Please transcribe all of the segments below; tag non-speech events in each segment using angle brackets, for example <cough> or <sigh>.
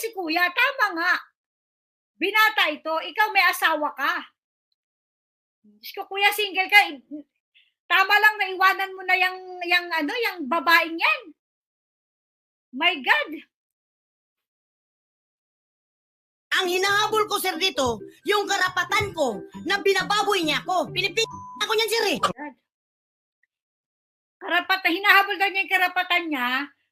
si kuya, tama nga. Binata ito, ikaw may asawa ka. Diyos ko, kuya, single ka. Tama lang na iwanan mo na yung, yung, ano, yung babaeng yan. My God. Ang hinahabol ko, sir, dito, yung karapatan ko na binababoy niya ako. Pinipig ako niyan, sir, eh. God. Karapatan, hinahabol daw niya yung karapatan niya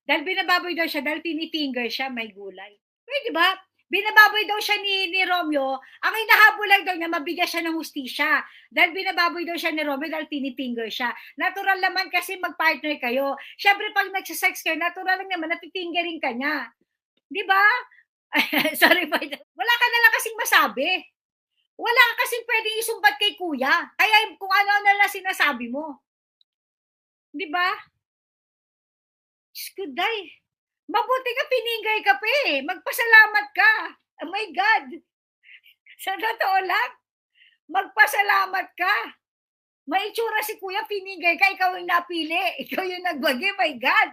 dahil binababoy daw siya, dahil tinifinger siya, may gulay. Pwede ba? Binababoy daw siya ni, ni Romeo. Ang hinahabol lang daw niya, mabigyan siya ng hustisya. Dahil binababoy daw siya ni Romeo dahil tinifinger siya. Natural naman kasi mag-partner kayo. Siyempre, pag nagsisex kayo, natural lang naman, napitingering ka niya. Di ba? <laughs> Sorry pa. Wala ka na lang kasing masabi. Wala ka kasing pwedeng isumbat kay kuya. Kaya kung ano na lang sinasabi mo. Di ba? Diyos ko, day. Mabuti ka piningay ka pa eh. Magpasalamat ka. Oh my God. <laughs> Sa totoo lang. Magpasalamat ka. May itsura si kuya, piningay ka, ikaw yung napili. <laughs> Ikaw yung nagbagi, my God.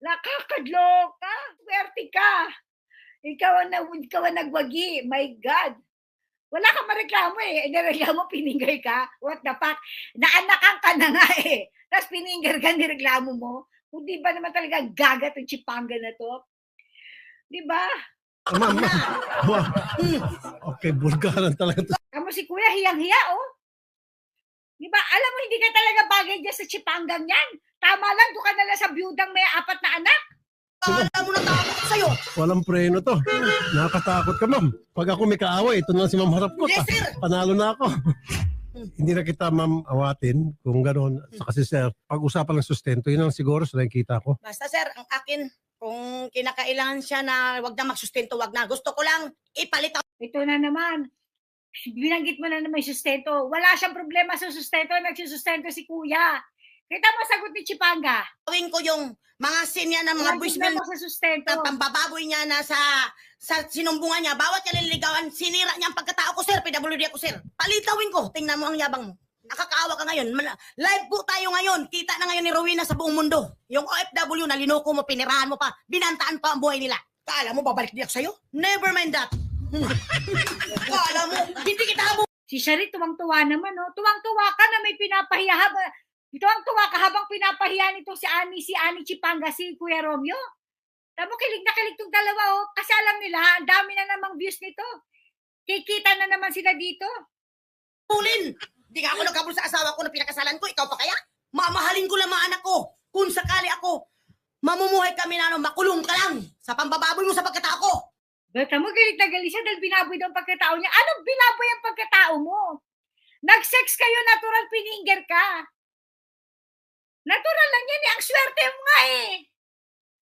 Nakakadloka. Swerte ka. Ikaw ang, na- ikaw ang nagwagi. My God. Wala kang mareklamo eh. Nireklamo, piningay ka. What the fuck? Naanakan ka na nga eh. Tapos pininggar ka, nireklamo mo. Kung di ba naman talaga gaga itong chipanga na to? Di ba? Ah, Ma'am, ma'am. <laughs> Wow. Okay, bulgaran talaga to. Kamu si kuya, hiyang-hiya oh. Di ba? Alam mo, hindi ka talaga bagay dyan sa chipanggang yan. Tama lang, doon ka na lang sa byudang may apat na anak. Kala mo na takot ko sa'yo. Walang preno to. Nakakatakot ka, ma'am. Pag ako may kaaway, ito na lang si ma'am harap ko. Yes, sir. Panalo na ako. Hindi na kita, ma'am, awatin. Kung gano'n. Sa kasi, sir, pag-usapan ng sustento, yun ang siguro sa nakikita ko. Basta, sir, ang akin, kung kinakailangan siya na wag na magsustento, wag na. Gusto ko lang ipalit ako. Ito na naman. Binanggit mo na naman yung sustento. Wala siyang problema sa sustento. Nagsusustento si kuya. Kita mo sagot ni Chipanga. Gawin ko yung mga sin niya ng mga voicemail problema sa sustento. na pambababoy niya na sa sa sinumbungan niya. Bawat niya nililigawan, sinira niya ang pagkatao ko, sir. PWD ako, sir. Palitawin ko. Tingnan mo ang yabang mo. Nakakaawa ka ngayon. Live po tayo ngayon. Kita na ngayon ni Rowena sa buong mundo. Yung OFW na linoko mo, pinirahan mo pa, binantaan pa ang buhay nila. Kala mo babalik di ako sa'yo? Never mind that. Hmm. <laughs> Kala mo, hindi kita habo. Si Shari, tuwang-tuwa naman, no? Tuwang-tuwa ka na may pinapahiya tuwang-tuwa ka habang pinapahiya nito si Ani, si Ani Chipanga, si Kuya Romeo. Tamo, kilig na kilig tong dalawa, oh. Kasi alam nila, ang dami na namang views nito. Kikita na naman sila dito. Pulin! Di nga ako nagkabul sa asawa ko na pinakasalan ko. Ikaw pa kaya? Mamahalin ko lang mga anak ko. Kung sakali ako, mamumuhay kami na ano, makulong ka lang sa pambababoy mo sa pagkatao ko. Bata mo, galit na galit siya dahil binaboy daw ang pagkatao niya. Anong binaboy ang pagkatao mo? Nag-sex kayo, natural pininger ka. Natural lang yan eh. Ang swerte mo nga eh.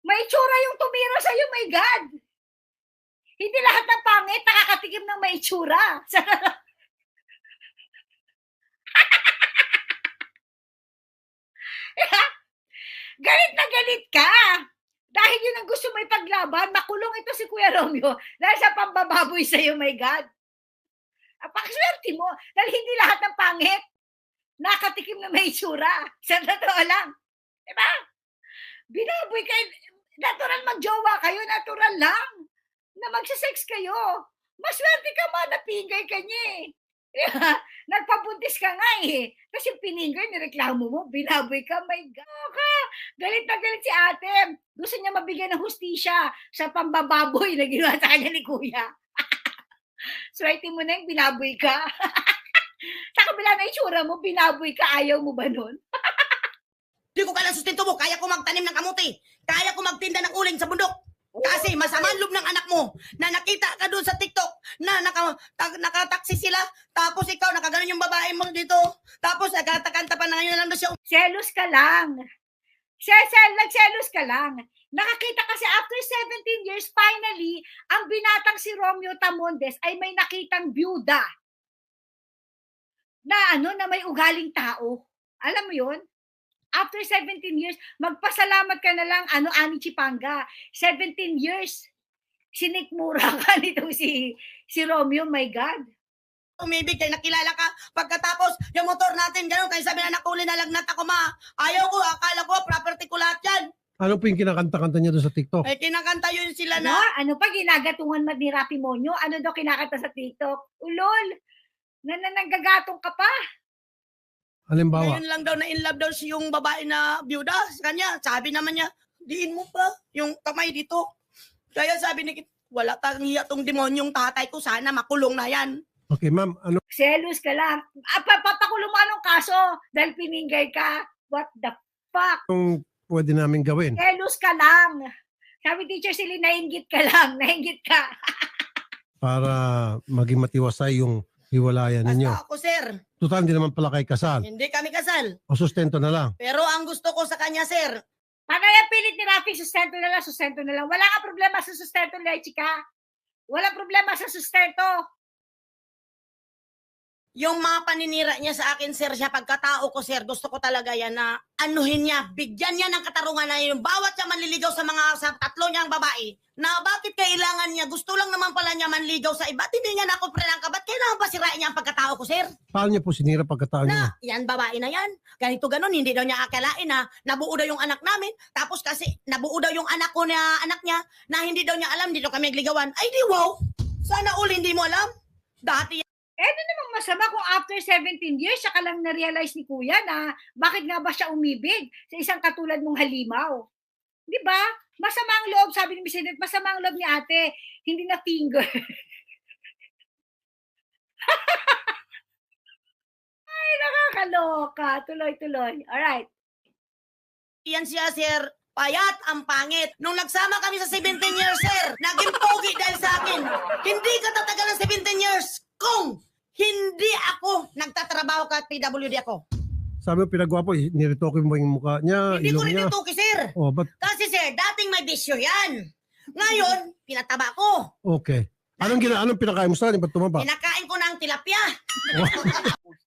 May itsura yung tumira sa'yo, my God. Hindi lahat ng pangit nakakatikim ng may itsura. <laughs> galit na galit ka. Dahil yun ang gusto mo ipaglaban, makulong ito si Kuya Romeo dahil sa pambababoy sa'yo, my God. Apakaswerte mo dahil hindi lahat ng pangit nakatikim na may itsura. <laughs> Sa totoo lang. Diba? Binaboy kayo. Natural magjowa kayo, natural lang. Na magsisex kayo. Maswerte ka man, napingay ka niya eh. <laughs> Nagpabuntis ka nga eh. Kasi piningay, nireklamo mo, binaboy ka, my God ka. Galit na galit si ate. Gusto niya mabigyan ng hustisya sa pambababoy na ginawa sa kanya ni kuya. <laughs> Swerte mo na yung binaboy ka. Sa kabila na itsura mo, binaboy ka, ayaw mo ba nun? Hindi ko kailan sustento mo. Kaya ko magtanim ng kamuti. Kaya ko magtinda ng uling sa bundok. Kasi masama ang loob ng anak mo na nakita ka doon sa TikTok na naka, ta, nakataksi sila tapos ikaw nakaganon yung babae mo dito tapos nagkatakanta pa na ngayon na lang daw siya Selos ka lang. Sesel, nagselos ka lang. Nakakita kasi after 17 years, finally, ang binatang si Romeo Tamondes ay may nakitang byuda na ano, na may ugaling tao. Alam mo yon? After 17 years, magpasalamat ka na lang, ano, Ani Chipanga. 17 years, sinikmura <laughs> ka nito si, si Romeo, my God. umibig kay nakilala ka pagkatapos yung motor natin gano'n kaya sabi na nakuli na lagnat ako ma ayaw ko akala ko property ko lahat yan Ano po yung kinakanta-kanta niya doon sa TikTok? Eh, kinakanta yun sila Ano? na, Ano pa ginagatungan mo ni Rapi Monyo? Ano daw kinakanta sa TikTok? Ulol! Na, na nanggagatong ka pa. Halimbawa, ngayon lang daw na in love daw si yung babae na byuda sa kanya. Sabi naman niya, diin mo pa yung kamay dito. Kaya sabi ni Kit, wala tang hiya tong demonyong tatay ko, sana makulong na yan. okay ma'am, ano Selos ka lang. Ah, pa- papakulong mo anong kaso? Dahil piningay ka. What the fuck? yung pwede namin gawin? Selos ka lang. Sabi teacher Silly, nainggit ka lang. <laughs> Nainggit ka. Para maging matiwasay yung hiwalayan ninyo. Basta ako, sir, Total, hindi naman pala kay kasal. hindi kami kasal. O sustento na lang. Pero ang gusto ko sa kanya, sir, Paano yung pilit ni Rafi? Sustento na lang, sustento na lang. Wala ka problema sa sustento, Lechi ka. Wala problema sa sustento. Yung mga paninira niya sa akin, sir, siya pagkatao ko, sir, gusto ko talaga yan na anuhin niya, bigyan niya ng katarungan na yung bawat siya manliligaw sa mga sa tatlo niyang babae, na bakit kailangan niya, gusto lang naman pala niya manligaw sa iba, hindi niya na ako prenangka, ba't kailangan ba sirain niya ang pagkatao ko, sir? Paano niya po sinira pagkatao niya? Na, yan, babae na yan. Ganito ganon, hindi daw niya akalain na nabuo daw yung anak namin. Tapos kasi nabuo daw yung anak ko na anak niya na hindi daw niya alam, daw kami nagligawan. Ay, di wow! Sana uli hindi mo alam. Dati Eh, ano namang masama kung after 17 years, siya ka lang na-realize ni Kuya na bakit nga ba siya umibig sa isang katulad mong halimaw. Di ba? Masama ang loob, sabi ni Miss masama ang loob ni ate. Hindi na finger. <laughs> Ay, nakakaloka. Tuloy-tuloy. Alright. yan siya, sir. Payat ang pangit. Nung nagsama kami sa 17 years, sir, naging pogi dahil sa akin. Hindi ka tatagal ng 17 years kung hindi ako nagtatrabaho ka at PWD ako. Sabi mo, pinagwapo, eh, niritoke mo yung mukha niya, hindi ko ilong rin niya. ituki, sir. Oh, but Kasi, sir, dating may bisyo yan. Ngayon, pinataba ko. okay. Anong gina anong pinakain mo sa akin? Ba't tumaba? Pinakain ko ng tilapia.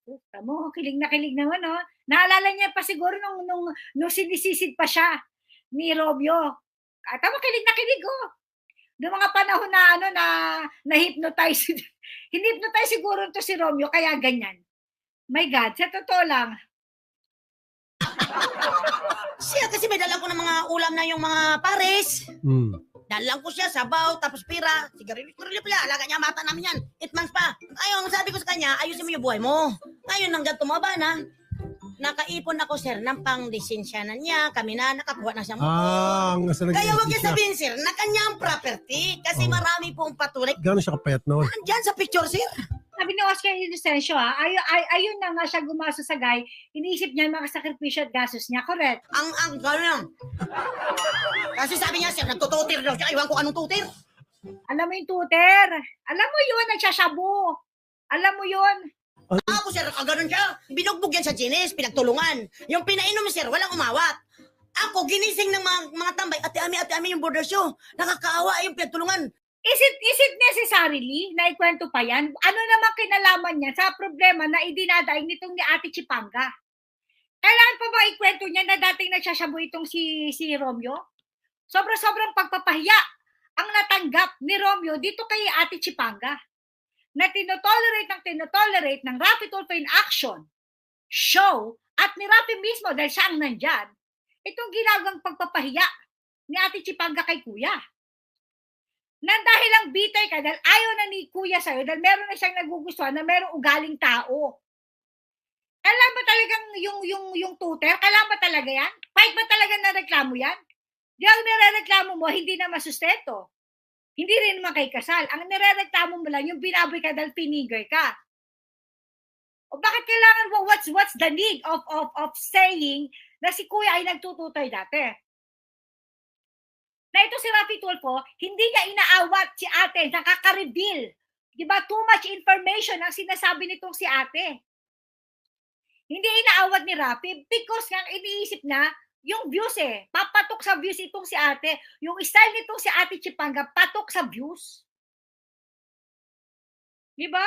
Gusto mo, kilig na kilig naman, no? Naalala niya pa siguro nung, nung, nung sinisisid pa siya ni Romeo. At tama, kilig na kilig, oh. Noong mga panahon na, ano, na, na-hypnotize. <laughs> Hinipnotize siguro to si Romeo, kaya ganyan. My God, sa totoo lang, <laughs> Siya kasi may dala ko ng mga ulam na yung mga pares. Hmm. Dalang ko siya, sabaw, tapos pira. Sigarilyo, sigarilyo pala. Alaga niya, mata namin yan. Eight months pa. Ayun, sabi ko sa kanya, ayusin mo yung buhay mo. Ngayon, hanggang tumaba na, nakaipon ako, sir, ng pang lisensyanan niya. Kami na, nakakuha na siya mo. Ah, ang nasa Kaya huwag niya sabihin, sir, na kanya ang property. Kasi Oh. marami pong patuloy. Gano'n siya kapayat noon? Andyan sa picture, sir. sabi ni Oscar Inocencio, ha, ay, ay, ayun na nga siya gumaso sa guy, iniisip niya yung mga sakripisyo at gastos niya. Correct. Ang, ang, gano'n. Kasi sabi niya, sir, nagtututir daw siya. Iwan ko anong tutir. Alam mo yung tutor. Alam mo yun, nagsasabu. Alam mo yun. Ako, sir, kaganon siya. Binugbog yan sa Ginis, pinagtulungan. Yung pinainom, sir, walang umawat. Ako, ginising ng mga, mga tambay, ate ami, ate ami yung border show. Nakakaawa yung pinagtulungan. Is it, is it necessarily na ikwento pa yan? Ano naman kinalaman niya sa problema na idinadaig nitong ni Ate Chipanga? Kailangan pa ba ikwento niya na dating nagsasabu itong si, si Romeo? Sobra-sobrang pagpapahiya ang natanggap ni Romeo dito kay Ate Chipanga na tinotolerate ng tinotolerate ng Rapid Tulfo in Action show at ni Rafi mismo dahil siya ang nandyan, itong ginagawang pagpapahiya ni Ate Chipanga kay Kuya na dahil lang bitter ka, dahil ayaw na ni kuya sa'yo, dahil meron na siyang nagugustuhan na merong ugaling tao. Kailan ba talagang yung, yung, yung tutor? Kailan ba talaga yan? Fight ba talaga na reklamo yan? Ang nirereklamo mo, hindi na masustento. Hindi rin naman kay kasal. Ang nirereklamo mo lang, yung binaboy ka dahil pinigger ka. O bakit kailangan mo, what's, what's the need of, of, of saying na si kuya ay nagtututoy dati? na ito si Rafi Tulfo, hindi niya inaawat si ate, nakaka-reveal. Di ba? Too much information ang sinasabi nitong si ate. Hindi inaawat ni Rafi because nga iniisip na yung views eh. Papatok sa views itong si ate. Yung style nitong si ate Chipanga, patok sa views. Di ba?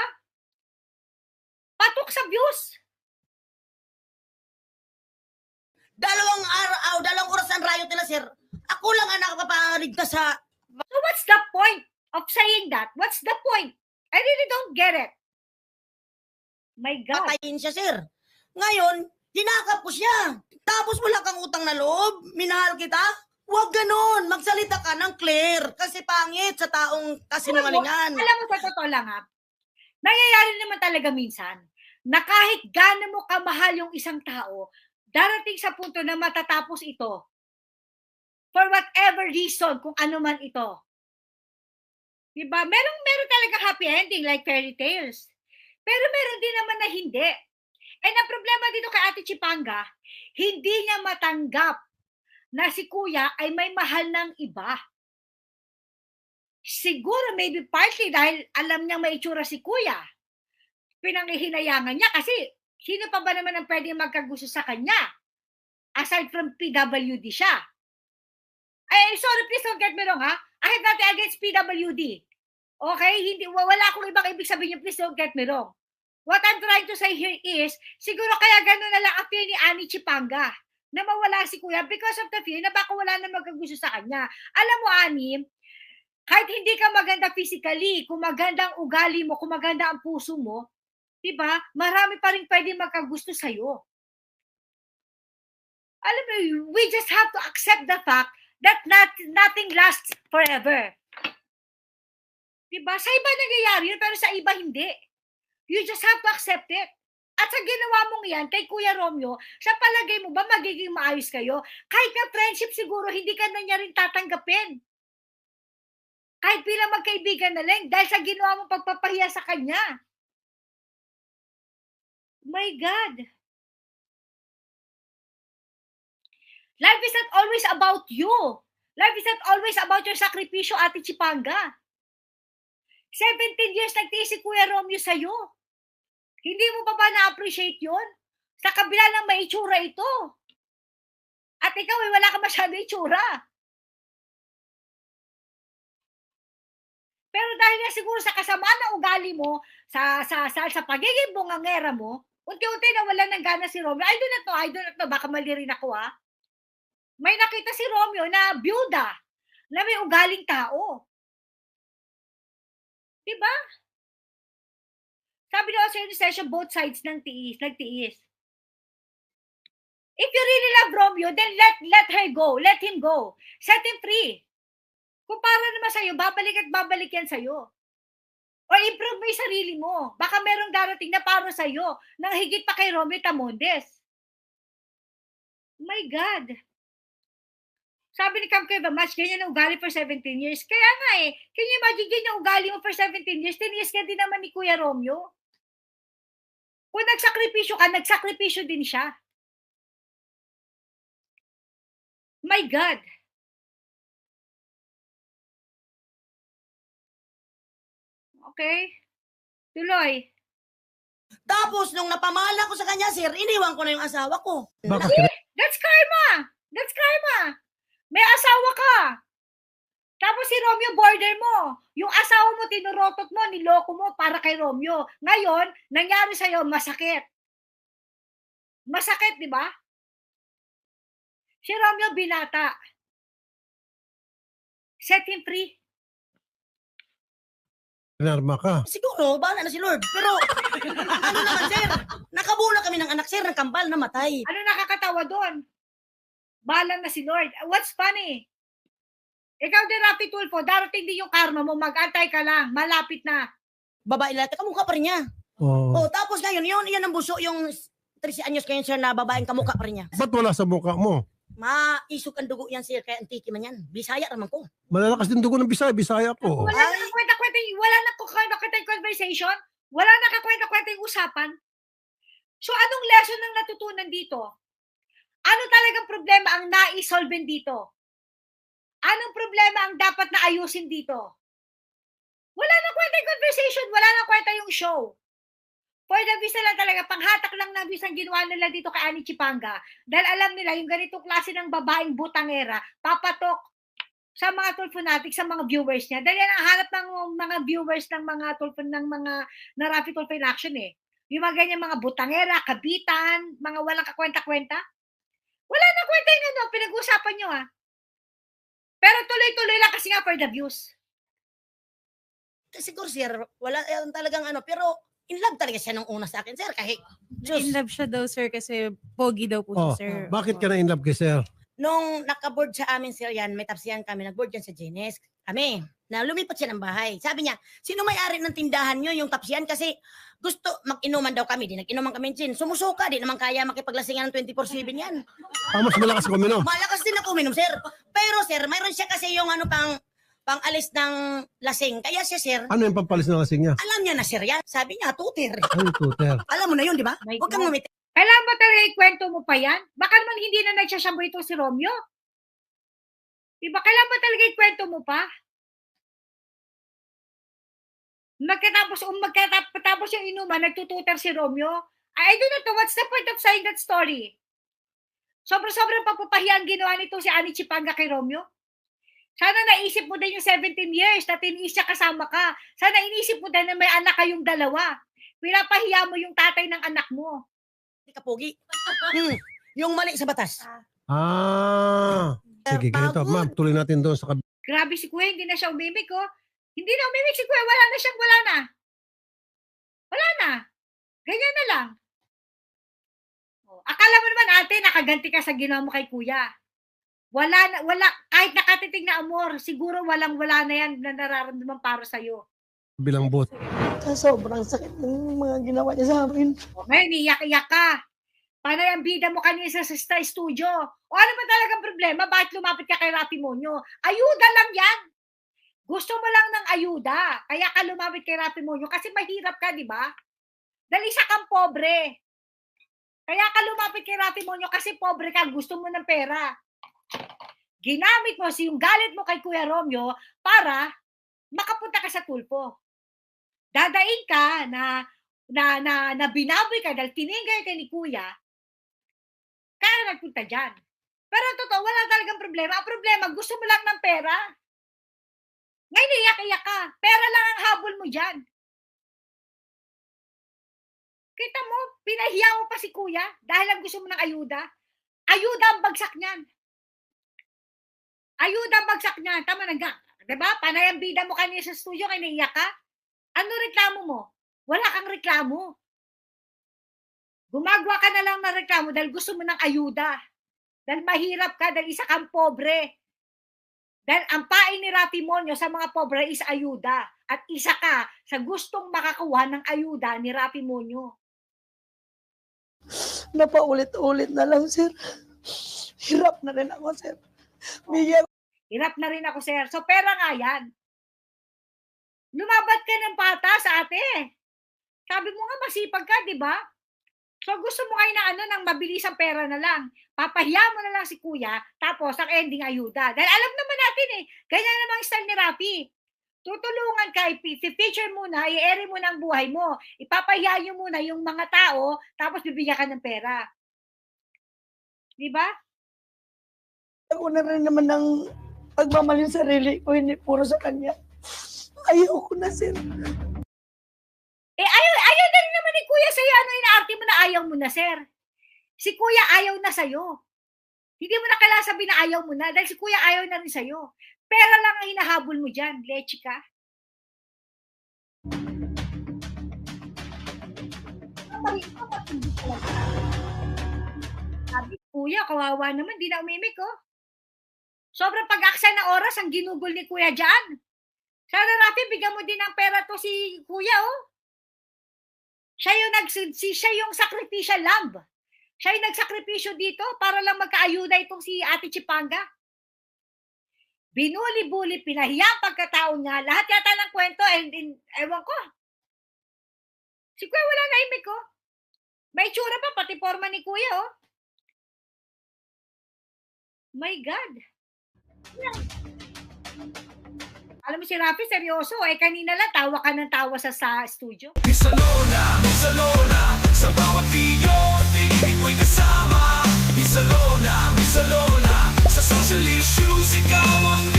Patok sa views. Dalawang araw, dalawang oras ang riot nila, sir. Ako lang ang nakapapaligtas sa... So what's the point of saying that? What's the point? I really don't get it. My God. Patayin siya, sir. Ngayon, hinakap ko siya. Tapos wala kang utang na loob. Minahal kita. Huwag ganon. Magsalita ka ng clear. Kasi pangit sa taong kasinungalingan. Alam mo, sa totoo lang ha, nangyayari naman talaga minsan na kahit gaano mo kamahal yung isang tao, darating sa punto na matatapos ito for whatever reason, kung ano man ito. Diba? Meron, meron talaga happy ending like fairy tales. Pero meron din naman na hindi. And ang problema dito kay Ate Chipanga, hindi niya matanggap na si kuya ay may mahal ng iba. Siguro maybe partly dahil alam niya may itsura si kuya. Pinangihinayangan niya kasi sino pa ba naman ang pwede magkagusto sa kanya? Aside from PWD siya. Ay, sorry, please don't get me wrong ha. I have nothing against PWD. Okay? Hindi, wa- wala akong ibang ibig sabihin niyo, please don't get me wrong. What I'm trying to say here is, siguro kaya gano'n na lang ang fear ni Annie Chipanga na mawala si kuya because of the fear na baka wala na magkagusto sa kanya. Alam mo, Annie, kahit hindi ka maganda physically, kung maganda ang ugali mo, kung maganda ang puso mo, di ba, marami pa rin pwede magkagusto sa'yo. Alam mo, we just have to accept the fact that not, nothing lasts forever. Di ba? Sa iba nangyayari yun, pero sa iba hindi. You just have to accept it. At sa ginawa mong yan, kay Kuya Romeo, sa palagay mo ba magiging maayos kayo? Kahit na friendship siguro, hindi ka na niya rin tatanggapin. Kahit bilang magkaibigan na lang, dahil sa ginawa mong pagpapahiya sa kanya. My God. Life is not always about you. Life is not always about your sakripisyo, Ate Chipanga. 17 years nagtiis si Kuya Romeo sa'yo. Hindi mo pa ba na-appreciate yon? Sa kabila ng may itsura ito. At ikaw ay wala ka masyado itsura. Pero dahil nga siguro sa kasama ng ugali mo, sa, sa, sa, sa pagiging bungangera mo, unti-unti na wala ng gana si Romeo. I do not know, I do not know, baka mali rin ako ah. May nakita si Romeo na byuda, na may ugaling tao. Diba? Sabi daw sa session, both sides ng tiis, nagtiis. If you really love Romeo, then let let her go. Let him go. Set him free. Kung para naman sa'yo, babalik at babalik yan sa'yo. Or improve mo yung sarili mo. Baka merong darating na para sa'yo nang higit pa kay Romeo Tamondes. My God. Sabi ni Cam Keva, match ganyan ang ugali for 17 years. Kaya nga eh, can you imagine ganyan ugali mo for 17 years? 10 years ka din naman ni Kuya Romeo. Kung nagsakripisyo ka, nagsakripisyo din siya. My God. Okay. Tuloy. Tapos, nung napamala ko sa kanya, sir, iniwan ko na yung asawa ko. Bakit That's karma. That's karma. May asawa ka. Tapos si Romeo border mo. Yung asawa mo, tinurotot mo, niloko mo para kay Romeo. Ngayon, nangyari sa'yo, masakit. Masakit, di ba? Si Romeo binata. Set him free. Pinarma ka? Siguro, bahala na si Lord. Pero, <laughs> ano naman, sir? Nakabula kami ng anak, sir, ng kambal, namatay. Ano nakakatawa doon? Bahala na si Lord. What's funny? Ikaw din, Rapi Tulfo, darating din yung karma mo, mag-antay ka lang, malapit na. Babae lahat, kamukha pa rin niya. Oo. Oh, tapos ngayon, yun, yan ang buso, yung 13 anyos kayo, sir, na babaeng kamukha pa rin niya. Ba't wala sa mukha mo? Maisok ang dugo yan, sir, kaya antiki man yan. Bisaya naman ko. Malalakas din dugo ng Bisaya, Bisaya ko. Wala Ay. na kwenta-kwenta, yung- wala na kwenta-kwenta yung conversation, wala na kakwenta-kwenta yung usapan. So anong lesson ang natutunan dito? Ano talagang problema ang naisolve dito? Anong problema ang dapat na ayusin dito? Wala na kwenta yung conversation, wala na kwenta yung show. For the visa lang talaga, panghatak lang ng visa ginawa nila dito kay Ani Chipanga. Dahil alam nila, yung ganitong klase ng babaeng butangera, papatok sa mga tulfo natin, sa mga viewers niya. Dahil yan ang hanap ng mga viewers ng mga tulfo, ng mga na Rafi Tulfo in Action eh. Yung mga ganyan mga butangera, kabitan, mga walang kakwenta-kwenta. Wala na kwenta yung ano, pinag-uusapan nyo ah. Pero tuloy-tuloy lang kasi nga for the views. Siguro, sir, wala yan talagang ano, pero in love talaga siya nung una sa akin, sir, kahit Diyos. In love siya daw, sir, kasi pogi daw po Oh, siya, sir. Bakit ka na in love kay Sir? nung naka-board sa amin sir yan, may tapsiyan kami, nag-board yan sa Genes. Kami, na lumipat siya ng bahay. Sabi niya, sino may-ari ng tindahan nyo, yung tapsiyan? Kasi gusto, mag-inuman daw kami. Di nag-inuman kami gin. Sumusuka, di naman kaya makipaglasingan ng 24-7 yan. Ah, mas malakas ko minom. Malakas din ako uminom, sir. Pero sir, mayroon siya kasi yung ano pang pang alis ng lasing. Kaya siya, sir, Ano yung pampalis na lasing niya? alam niya na, sir, yan. Sabi niya, tutir. Ay, tuter. Alam mo na yun, di ba? Huwag kang God. ngumiti. Kailangan ba talaga ikwento mo pa yan? Baka naman hindi na nagsashambo ito si Romeo. Diba? Kailangan ba talaga ikwento mo pa? Magkatapos, um, magkatapos yung inuman, nagtututer si Romeo. I, I don't know to, what's the point of saying that story? Sobra-sobrang pagpapahiya ang ginawa nito si Ani Chipanga kay Romeo. Sana naisip mo din yung 17 years na tiniis siya kasama ka. Sana inisip mo din na may anak kayong dalawa. Pinapahiya mo yung tatay ng anak mo. Hindi ka pogi. Hmm. Yung mali sa batas. Ah. Sige, ganito. Ma'am, tuloy natin doon sa kab- Grabe si Kuya, hindi na siya umimik, oh. Hindi na umimik si Kuya, wala na siyang wala na. Wala na. Ganyan na lang. Oh, akala mo naman ate, nakaganti ka sa ginawa mo kay Kuya. Wala na, wala, kahit nakatitig na amor, siguro walang wala na yan na nararamdaman para sa'yo. bilang bot. Sobrang sakit ng mga ginawa niya sa amin. O, ngayon, iyak-iyak ka. Panay ang bida mo kanina sa, sa studio. O ano ba talagang problema? Bakit lumapit ka kay Rafi Monyo? Ayuda lang yan. Gusto mo lang ng ayuda. Kaya ka lumapit kay Rafi Monyo kasi mahirap ka, di ba? Dahil isa kang pobre. Kaya ka lumapit kay Rafi Monyo kasi pobre ka, gusto mo ng pera. Ginamit mo si yung galit mo kay Kuya Romeo para makapunta ka sa tulpo. Dadaing ka na na na, na binaboy ka dahil tiningay ka ni kuya, kaya nagpunta dyan. Pero totoo, wala talagang problema. Ang problema, gusto mo lang ng pera. Ngayon, iyak-iyak ka. Pera lang ang habol mo dyan. Kita mo, pinahiya mo pa si kuya dahil lang gusto mo ng ayuda. Ayuda ang bagsak niyan. Ayuda ang bagsak niyan. Tama na nga. Diba? Panay ang bida mo kanina sa studio, kaya naiyak ka. Ano reklamo mo? Wala kang reklamo. Gumagawa ka na lang ng reklamo dahil gusto mo ng ayuda. Dahil mahirap ka, dahil isa kang pobre. Dahil ang pain ni Rafi Monyo sa mga pobre is ayuda. At isa ka sa gustong makakuha ng ayuda ni Rafi Monyo. Napaulit-ulit na lang, sir. Hirap na rin ako, sir. Bigyan Hirap na rin ako, sir. So, pera nga yan. Lumabat ka ng patas, ate. Sabi mo nga, masipag ka, di ba? So, gusto mo kayo na ano, ng mabilisang pera na lang. Papahiya mo na lang si kuya, tapos ang ending ayuda. Dahil alam naman natin eh, ganyan naman ang style ni Rafi. Tutulungan ka, i-feature muna, i-ere mo ng buhay mo. Ipapahiya nyo muna yung mga tao, tapos bibigyan ka ng pera. Di ba? ako na rin naman ng pagmamahal sa sarili ko, hindi puro sa kanya. Ayoko na, sir. Eh, ayaw, ayaw na rin naman ni Kuya sa'yo. Ano inaarte mo na ayaw mo na, sir? Si Kuya ayaw na sa'yo. Hindi mo na kailangan sabihin na ayaw mo na dahil si Kuya ayaw na rin sa'yo. Pera lang ang hinahabol mo dyan. Leche ka. Sabi, Kuya, kawawa naman. Di na umimik, oh. Sobrang pag-aksay na oras ang ginugol ni Kuya dyan. Sana Rafi, bigyan mo din ng pera to si Kuya, oh. Siya yung, nag, si, siya yung sacrificial lamb. Siya yung nagsakripisyo dito para lang magkaayuda itong si Ate Chipanga. Binuli-buli, pinahiya ang pagkatao niya. Lahat yata ng kwento, and, and, ewan ko. Si Kuya wala na imig ko. May tsura pa, pati forma ni Kuya, oh. My God. Alam mo si Rafi, seryoso. Eh, kanina lang, tawa ka ng tawa sa, sa studio. Isalona, Isalona, sa bawat video, tingin mo'y kasama. Isalona, Isalona, sa social issues, ikaw ang